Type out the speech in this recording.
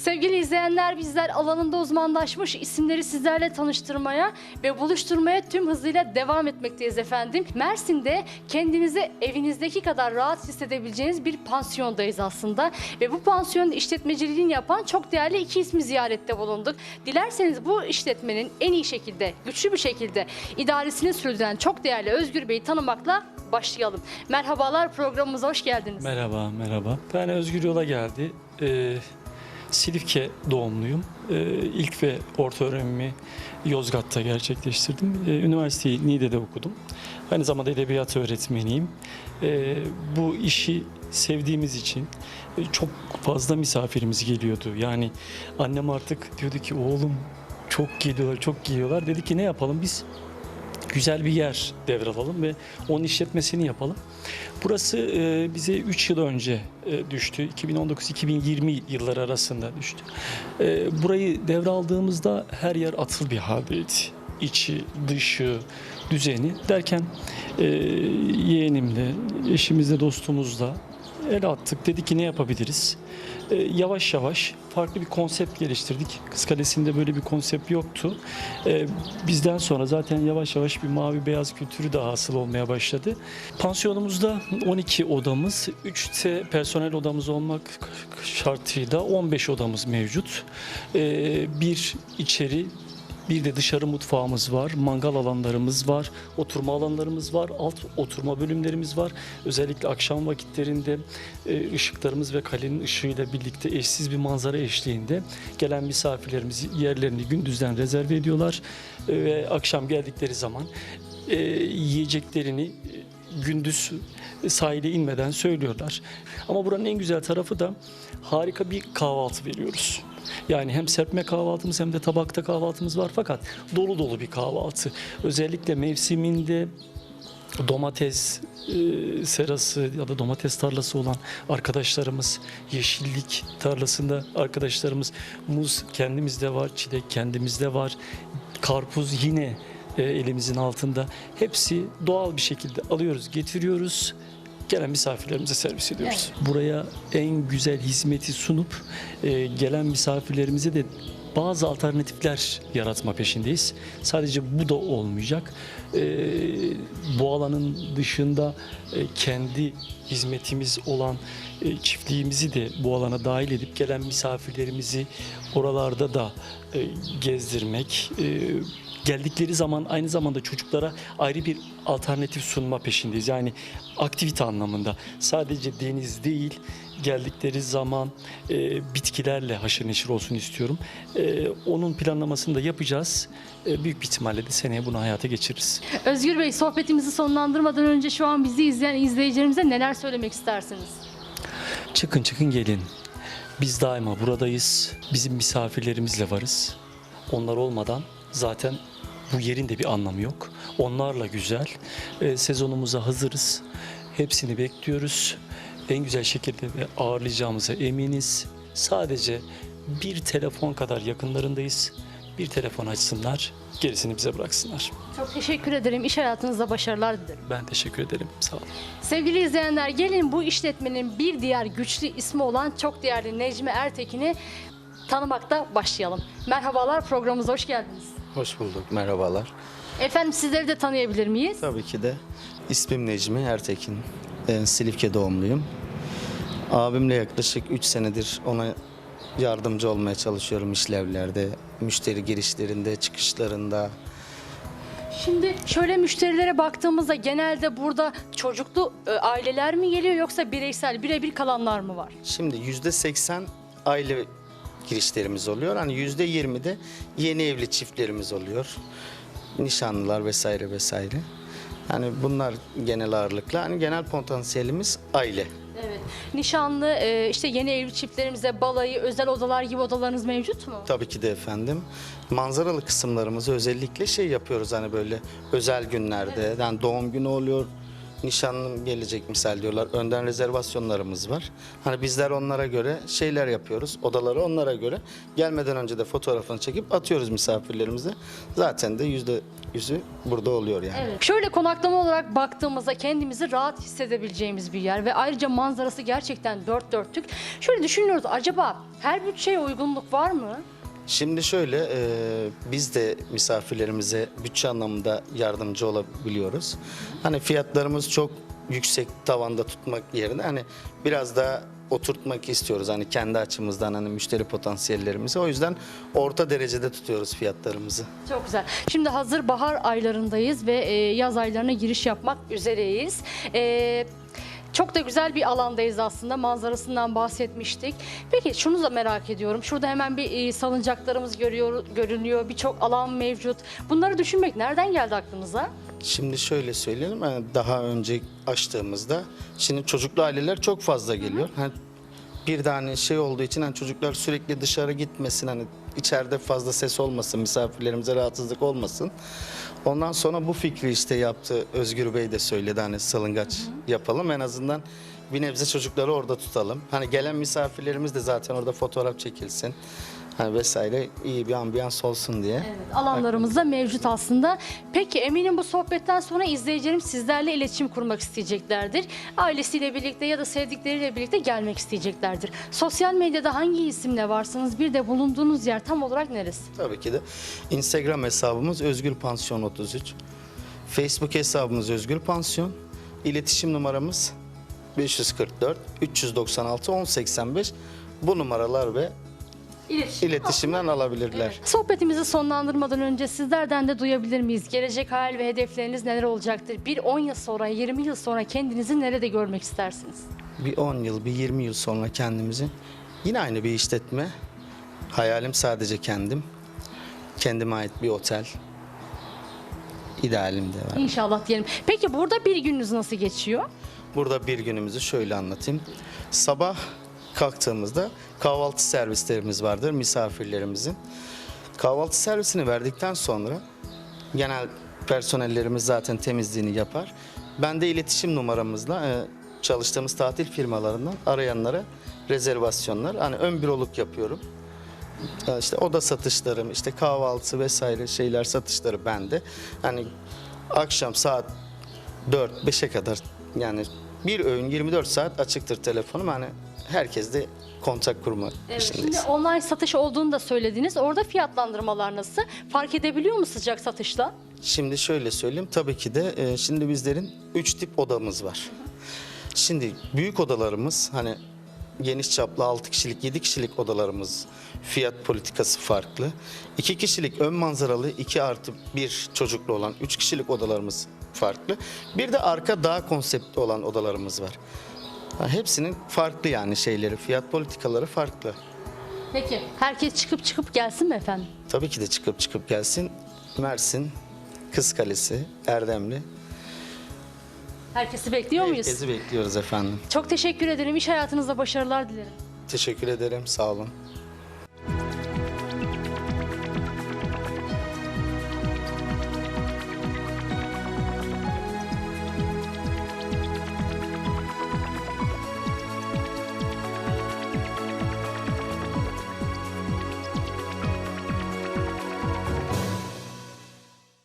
Sevgili izleyenler bizler alanında uzmanlaşmış isimleri sizlerle tanıştırmaya ve buluşturmaya tüm hızıyla devam etmekteyiz efendim. Mersin'de kendinizi evinizdeki kadar rahat hissedebileceğiniz bir pansiyondayız aslında. Ve bu pansiyonun işletmeciliğini yapan çok değerli iki ismi ziyarette bulunduk. Dilerseniz bu işletmenin en iyi şekilde, güçlü bir şekilde idaresini sürdüren çok değerli Özgür Bey'i tanımakla başlayalım. Merhabalar programımıza hoş geldiniz. Merhaba, merhaba. Ben Özgür Yola geldi. Ee, Silifke doğumluyum. Ee, ilk ve orta öğrenimi Yozgat'ta gerçekleştirdim. Ee, üniversiteyi Niğde'de okudum. Aynı zamanda edebiyat öğretmeniyim. Ee, bu işi sevdiğimiz için e, çok fazla misafirimiz geliyordu. Yani annem artık diyordu ki oğlum çok geliyorlar, çok geliyorlar. Dedi ki ne yapalım biz? Güzel bir yer devralalım ve onun işletmesini yapalım. Burası e, bize 3 yıl önce e, düştü. 2019-2020 yılları arasında düştü. E, burayı devraldığımızda her yer atıl bir haldeydi. İçi, dışı, düzeni derken e, yeğenimle, eşimizle, dostumuzla el attık. Dedik ki ne yapabiliriz? E, yavaş yavaş farklı bir konsept geliştirdik. Kız Kalesi'nde böyle bir konsept yoktu. E, bizden sonra zaten yavaş yavaş bir mavi beyaz kültürü de hasıl olmaya başladı. Pansiyonumuzda 12 odamız, 3 de personel odamız olmak şartıyla 15 odamız mevcut. E, bir içeri bir de dışarı mutfağımız var, mangal alanlarımız var, oturma alanlarımız var, alt oturma bölümlerimiz var. Özellikle akşam vakitlerinde e, ışıklarımız ve kalenin ışığıyla birlikte eşsiz bir manzara eşliğinde gelen misafirlerimiz yerlerini gündüzden rezerve ediyorlar E, ve akşam geldikleri zaman e, yiyeceklerini gündüz sahile inmeden söylüyorlar. Ama buranın en güzel tarafı da harika bir kahvaltı veriyoruz. Yani hem serpme kahvaltımız hem de tabakta kahvaltımız var fakat dolu dolu bir kahvaltı. Özellikle mevsiminde domates e, serası ya da domates tarlası olan arkadaşlarımız, yeşillik tarlasında arkadaşlarımız, muz kendimizde var, çilek kendimizde var, karpuz yine e, elimizin altında. Hepsi doğal bir şekilde alıyoruz, getiriyoruz. Gelen misafirlerimize servis ediyoruz. Buraya en güzel hizmeti sunup e, gelen misafirlerimize de bazı alternatifler yaratma peşindeyiz. Sadece bu da olmayacak. E, bu alanın dışında e, kendi hizmetimiz olan e, çiftliğimizi de bu alana dahil edip gelen misafirlerimizi oralarda da e, gezdirmek, e, geldikleri zaman aynı zamanda çocuklara ayrı bir alternatif sunma peşindeyiz. Yani aktivite anlamında sadece deniz değil geldikleri zaman e, bitkilerle haşır neşir olsun istiyorum. E, onun planlamasını da yapacağız. E, büyük bir ihtimalle de seneye bunu hayata geçiririz. Özgür Bey sohbetimizi sonlandırmadan önce şu an bizi izleyen izleyicilerimize neler söylemek istersiniz? Çıkın çıkın gelin. Biz daima buradayız. Bizim misafirlerimizle varız. Onlar olmadan zaten bu yerin de bir anlamı yok. Onlarla güzel. Ee, sezonumuza hazırız. Hepsini bekliyoruz. En güzel şekilde de ağırlayacağımıza eminiz. Sadece bir telefon kadar yakınlarındayız. Bir telefon açsınlar, gerisini bize bıraksınlar. Çok teşekkür ederim. İş hayatınızda başarılar dilerim. Ben teşekkür ederim. Sağ olun. Sevgili izleyenler gelin bu işletmenin bir diğer güçlü ismi olan çok değerli Necmi Ertekin'i tanımakta başlayalım. Merhabalar programımıza hoş geldiniz. Hoş bulduk, merhabalar. Efendim sizleri de tanıyabilir miyiz? Tabii ki de ismim Necmi Ertekin. Ben Silifke doğumluyum. Abimle yaklaşık 3 senedir ona yardımcı olmaya çalışıyorum işlevlerde, müşteri girişlerinde, çıkışlarında. Şimdi şöyle müşterilere baktığımızda genelde burada çocuklu e, aileler mi geliyor yoksa bireysel birebir kalanlar mı var? Şimdi %80 aile girişlerimiz oluyor. Hani %20 de yeni evli çiftlerimiz oluyor. Nişanlılar vesaire vesaire. Yani bunlar genel ağırlıkla. Hani genel potansiyelimiz aile. Evet. Nişanlı e, işte yeni evli çiftlerimize balayı, özel odalar gibi odalarınız mevcut mu? Tabii ki de efendim. Manzaralı kısımlarımızı özellikle şey yapıyoruz hani böyle özel günlerde. Yani doğum günü oluyor, nişanlım gelecek misal diyorlar. Önden rezervasyonlarımız var. Hani bizler onlara göre şeyler yapıyoruz. Odaları onlara göre. Gelmeden önce de fotoğrafını çekip atıyoruz misafirlerimize. Zaten de yüzde yüzü burada oluyor yani. Evet. Şöyle konaklama olarak baktığımızda kendimizi rahat hissedebileceğimiz bir yer ve ayrıca manzarası gerçekten dört dörtlük. Şöyle düşünüyoruz acaba her bütçeye uygunluk var mı? Şimdi şöyle e, biz de misafirlerimize bütçe anlamında yardımcı olabiliyoruz. Hani fiyatlarımız çok yüksek tavanda tutmak yerine hani biraz daha oturtmak istiyoruz hani kendi açımızdan hani müşteri potansiyellerimizi. O yüzden orta derecede tutuyoruz fiyatlarımızı. Çok güzel. Şimdi hazır bahar aylarındayız ve e, yaz aylarına giriş yapmak üzereyiz. E, çok da güzel bir alandayız aslında. Manzarasından bahsetmiştik. Peki şunu da merak ediyorum. Şurada hemen bir e, salıncaklarımız görüyor, görünüyor. Birçok alan mevcut. Bunları düşünmek nereden geldi aklınıza? Şimdi şöyle söyleyelim hani daha önce açtığımızda şimdi çocuklu aileler çok fazla geliyor. Hani bir tane şey olduğu için hani çocuklar sürekli dışarı gitmesin hani içeride fazla ses olmasın misafirlerimize rahatsızlık olmasın. Ondan sonra bu fikri işte yaptı Özgür Bey de söyledi hani salıngaç yapalım en azından bir nebze çocukları orada tutalım. Hani gelen misafirlerimiz de zaten orada fotoğraf çekilsin. Hani vesaire iyi bir ambiyans olsun diye. Evet, alanlarımız da mevcut aslında. Peki eminim bu sohbetten sonra izleyicilerim sizlerle iletişim kurmak isteyeceklerdir. Ailesiyle birlikte ya da sevdikleriyle birlikte gelmek isteyeceklerdir. Sosyal medyada hangi isimle varsınız? Bir de bulunduğunuz yer tam olarak neresi? Tabii ki de. Instagram hesabımız Özgür Pansiyon 33. Facebook hesabımız Özgür Pansiyon. İletişim numaramız 544 396 1085. Bu numaralar ve İletişim. iletişimden alabilirler. Sohbetimizi sonlandırmadan önce sizlerden de duyabilir miyiz? Gelecek hayal ve hedefleriniz neler olacaktır? Bir 10 yıl sonra, 20 yıl sonra kendinizi nerede görmek istersiniz? Bir 10 yıl, bir 20 yıl sonra kendimizi yine aynı bir işletme. Hayalim sadece kendim. Kendime ait bir otel. İdealim de var. İnşallah diyelim. Peki burada bir gününüz nasıl geçiyor? Burada bir günümüzü şöyle anlatayım. Sabah kalktığımızda kahvaltı servislerimiz vardır misafirlerimizin. Kahvaltı servisini verdikten sonra genel personellerimiz zaten temizliğini yapar. Ben de iletişim numaramızla e, çalıştığımız tatil firmalarından arayanlara rezervasyonlar hani ön büroluk yapıyorum. E, İşte oda satışlarım, işte kahvaltı vesaire şeyler satışları bende. Hani akşam saat 4-5'e kadar yani bir öğün 24 saat açıktır telefonum. Hani herkes de kontak kurma Evet, işindeyiz. şimdi online satış olduğunu da söylediniz. Orada fiyatlandırmalar nasıl? Fark edebiliyor mu sıcak satışla? Şimdi şöyle söyleyeyim tabii ki de e, şimdi bizlerin 3 tip odamız var. Şimdi büyük odalarımız hani geniş çaplı 6 kişilik 7 kişilik odalarımız fiyat politikası farklı. 2 kişilik ön manzaralı 2 artı 1 çocuklu olan 3 kişilik odalarımız farklı. Bir de arka dağ konseptli olan odalarımız var. Hepsinin farklı yani şeyleri fiyat politikaları farklı. Peki. Herkes çıkıp çıkıp gelsin mi efendim? Tabii ki de çıkıp çıkıp gelsin. Mersin, Kız Kalesi, Erdemli. Herkesi bekliyor muyuz? Herkesi bekliyoruz efendim. Çok teşekkür ederim. İş hayatınızda başarılar dilerim. Teşekkür ederim. Sağ olun.